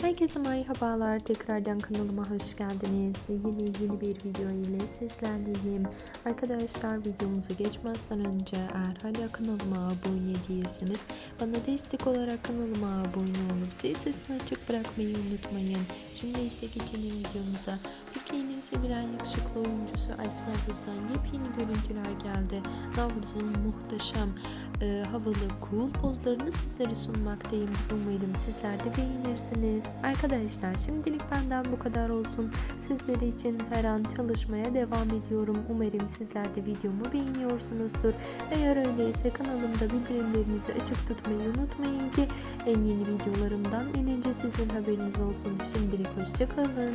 Herkese merhabalar. Tekrardan kanalıma hoş geldiniz. Yine yeni bir video ile sizlerleyim. Arkadaşlar videomuza geçmezden önce eğer hala kanalıma abone değilseniz bana destek olarak kanalıma abone olup zil sesini açık bırakmayı unutmayın. Şimdi ise geçelim videomuza. Sevilen yakışıklı oyuncusu Alp Navruz'dan yepyeni görüntüler geldi. Navruz'un muhteşem e, havalı cool pozlarını sizlere sunmaktayım. Umarım sizler de beğenirsiniz. Arkadaşlar şimdilik benden bu kadar olsun. Sizler için her an çalışmaya devam ediyorum. Umarım sizler de videomu beğeniyorsunuzdur. Eğer öyleyse kanalımda bildirimlerinizi açık tutmayı unutmayın ki en yeni videolarımdan en önce sizin haberiniz olsun. Şimdilik hoşçakalın.